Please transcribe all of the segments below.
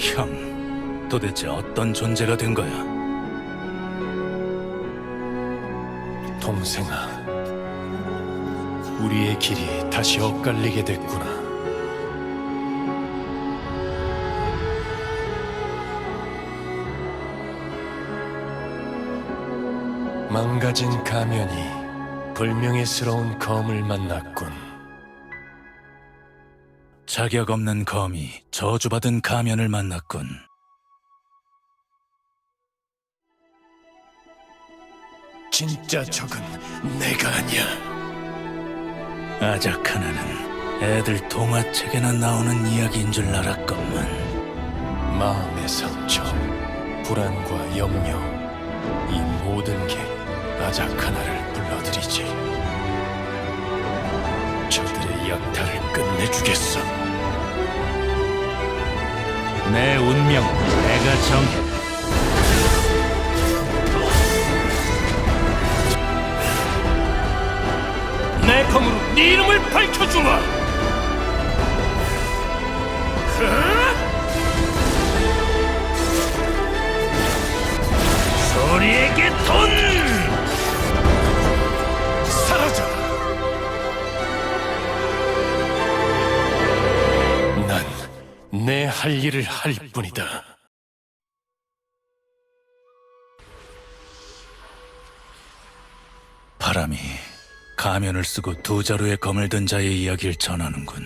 형, 도대체 어떤 존재가 된 거야? 동생아, 우리의 길이 다시 엇갈리게 됐구나. 망가진 가면이 불명예스러운 검을 만났군. 자격 없는 검이 저주받은 가면을 만났군. 진짜 적은 내가 아니야. 아자카나는 애들 동화책에나 나오는 이야기인 줄 알았건만 마음의 상처, 불안과 염려, 이 모든 게 아자카나를 불러들이지. 저들의 약탈을 끝내주겠어. 내 운명 내가 정해. 내 검으로 네 이름을 밝혀주마! 소리에게 돈! 할 일을 할 뿐이다. 바람이 가면을 쓰고 두 자루의 검을 든 자의 이야기를 전하는군.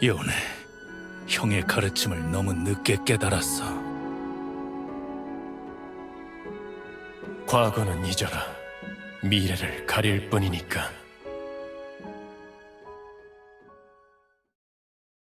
요네, 형의 가르침을 너무 늦게 깨달았어. 과거는 잊어라. 미래를 가릴 뿐이니까.